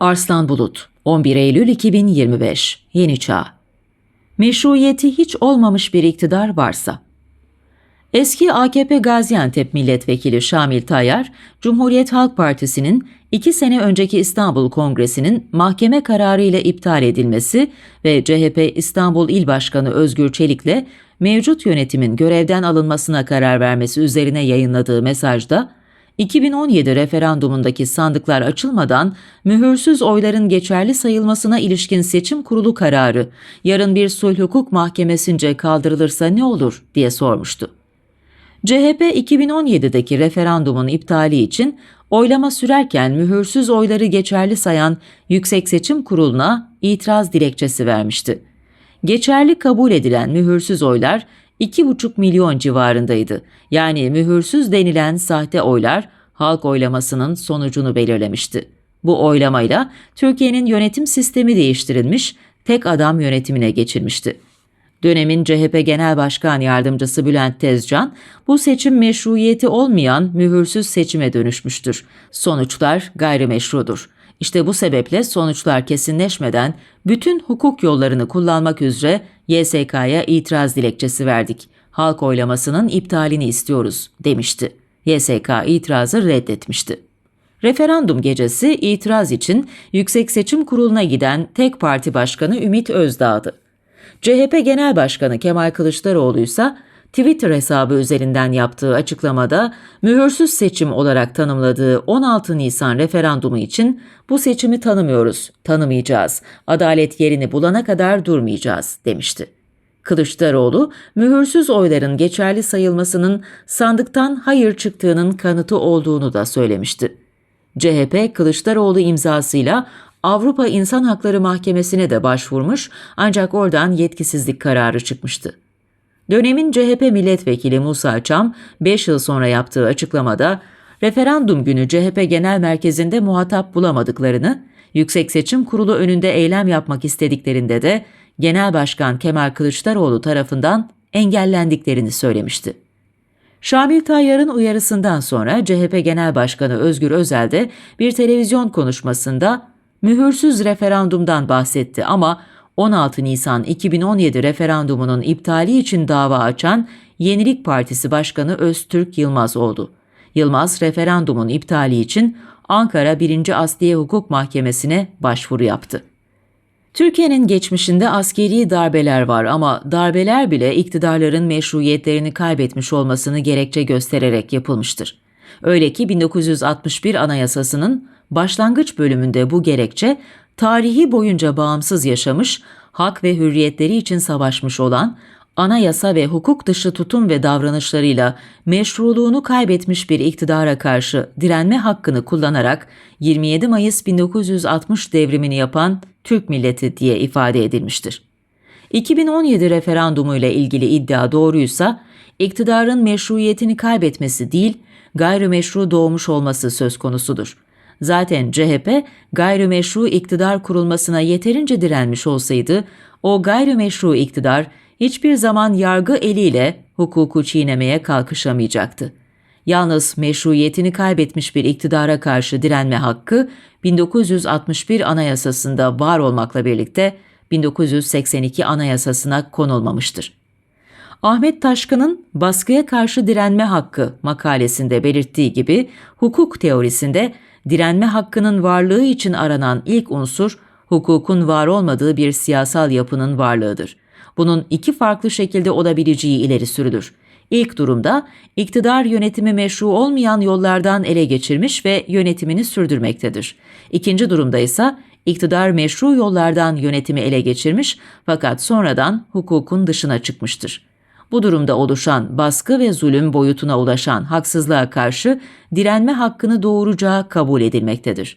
Arslan Bulut 11 Eylül 2025 Yeni Çağ. Meşruiyeti hiç olmamış bir iktidar varsa. Eski AKP Gaziantep Milletvekili Şamil Tayyar, Cumhuriyet Halk Partisi'nin iki sene önceki İstanbul Kongresi'nin mahkeme kararı ile iptal edilmesi ve CHP İstanbul İl Başkanı Özgür Çelik'le mevcut yönetimin görevden alınmasına karar vermesi üzerine yayınladığı mesajda, 2017 referandumundaki sandıklar açılmadan mühürsüz oyların geçerli sayılmasına ilişkin seçim kurulu kararı yarın bir sulh hukuk mahkemesince kaldırılırsa ne olur diye sormuştu. CHP 2017'deki referandumun iptali için oylama sürerken mühürsüz oyları geçerli sayan Yüksek Seçim Kurulu'na itiraz dilekçesi vermişti. Geçerli kabul edilen mühürsüz oylar 2,5 milyon civarındaydı. Yani mühürsüz denilen sahte oylar halk oylamasının sonucunu belirlemişti. Bu oylamayla Türkiye'nin yönetim sistemi değiştirilmiş, tek adam yönetimine geçilmişti. Dönemin CHP Genel Başkan Yardımcısı Bülent Tezcan, bu seçim meşruiyeti olmayan mühürsüz seçime dönüşmüştür. Sonuçlar gayrimeşrudur. İşte bu sebeple sonuçlar kesinleşmeden bütün hukuk yollarını kullanmak üzere YSK'ya itiraz dilekçesi verdik. Halk oylamasının iptalini istiyoruz demişti. YSK itirazı reddetmişti. Referandum gecesi itiraz için Yüksek Seçim Kurulu'na giden tek parti başkanı Ümit Özdağ'dı. CHP Genel Başkanı Kemal Kılıçdaroğlu ise Twitter hesabı üzerinden yaptığı açıklamada mühürsüz seçim olarak tanımladığı 16 Nisan referandumu için bu seçimi tanımıyoruz, tanımayacağız, adalet yerini bulana kadar durmayacağız demişti. Kılıçdaroğlu, mühürsüz oyların geçerli sayılmasının sandıktan hayır çıktığının kanıtı olduğunu da söylemişti. CHP Kılıçdaroğlu imzasıyla Avrupa İnsan Hakları Mahkemesi'ne de başvurmuş ancak oradan yetkisizlik kararı çıkmıştı. Dönemin CHP milletvekili Musa Çam 5 yıl sonra yaptığı açıklamada referandum günü CHP Genel Merkezi'nde muhatap bulamadıklarını, Yüksek Seçim Kurulu önünde eylem yapmak istediklerinde de Genel Başkan Kemal Kılıçdaroğlu tarafından engellendiklerini söylemişti. Şamil Tayyar'ın uyarısından sonra CHP Genel Başkanı Özgür Özel de bir televizyon konuşmasında mühürsüz referandumdan bahsetti ama 16 Nisan 2017 referandumunun iptali için dava açan Yenilik Partisi Başkanı Öztürk Yılmaz oldu. Yılmaz referandumun iptali için Ankara 1. Asliye Hukuk Mahkemesi'ne başvuru yaptı. Türkiye'nin geçmişinde askeri darbeler var ama darbeler bile iktidarların meşruiyetlerini kaybetmiş olmasını gerekçe göstererek yapılmıştır. Öyle ki 1961 Anayasası'nın başlangıç bölümünde bu gerekçe tarihi boyunca bağımsız yaşamış, hak ve hürriyetleri için savaşmış olan, anayasa ve hukuk dışı tutum ve davranışlarıyla meşruluğunu kaybetmiş bir iktidara karşı direnme hakkını kullanarak 27 Mayıs 1960 devrimini yapan Türk milleti diye ifade edilmiştir. 2017 referandumu ile ilgili iddia doğruysa, iktidarın meşruiyetini kaybetmesi değil, gayrimeşru doğmuş olması söz konusudur. Zaten CHP gayrimeşru iktidar kurulmasına yeterince direnmiş olsaydı, o gayrimeşru iktidar hiçbir zaman yargı eliyle hukuku çiğnemeye kalkışamayacaktı. Yalnız meşruiyetini kaybetmiş bir iktidara karşı direnme hakkı 1961 Anayasası'nda var olmakla birlikte 1982 Anayasası'na konulmamıştır. Ahmet Taşkın'ın baskıya karşı direnme hakkı makalesinde belirttiği gibi hukuk teorisinde direnme hakkının varlığı için aranan ilk unsur hukukun var olmadığı bir siyasal yapının varlığıdır. Bunun iki farklı şekilde olabileceği ileri sürülür. İlk durumda iktidar yönetimi meşru olmayan yollardan ele geçirmiş ve yönetimini sürdürmektedir. İkinci durumda ise iktidar meşru yollardan yönetimi ele geçirmiş fakat sonradan hukukun dışına çıkmıştır. Bu durumda oluşan baskı ve zulüm boyutuna ulaşan haksızlığa karşı direnme hakkını doğuracağı kabul edilmektedir.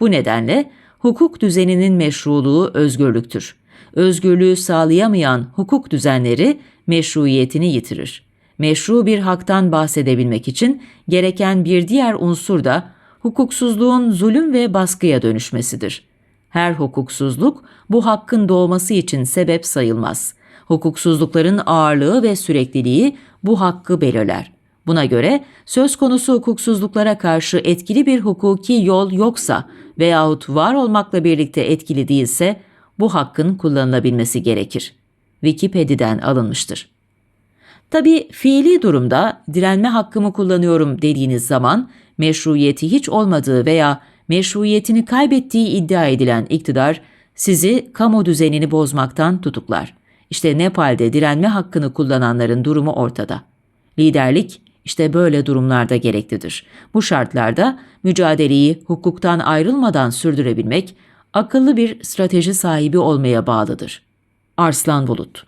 Bu nedenle hukuk düzeninin meşruluğu özgürlüktür. Özgürlüğü sağlayamayan hukuk düzenleri meşruiyetini yitirir. Meşru bir haktan bahsedebilmek için gereken bir diğer unsur da hukuksuzluğun zulüm ve baskıya dönüşmesidir. Her hukuksuzluk bu hakkın doğması için sebep sayılmaz. Hukuksuzlukların ağırlığı ve sürekliliği bu hakkı belirler. Buna göre söz konusu hukuksuzluklara karşı etkili bir hukuki yol yoksa veyahut var olmakla birlikte etkili değilse bu hakkın kullanılabilmesi gerekir. Wikipedia'dan alınmıştır. Tabi fiili durumda direnme hakkımı kullanıyorum dediğiniz zaman meşruiyeti hiç olmadığı veya meşruiyetini kaybettiği iddia edilen iktidar sizi kamu düzenini bozmaktan tutuklar. İşte Nepal'de direnme hakkını kullananların durumu ortada. Liderlik işte böyle durumlarda gereklidir. Bu şartlarda mücadeleyi hukuktan ayrılmadan sürdürebilmek akıllı bir strateji sahibi olmaya bağlıdır. Arslan Bulut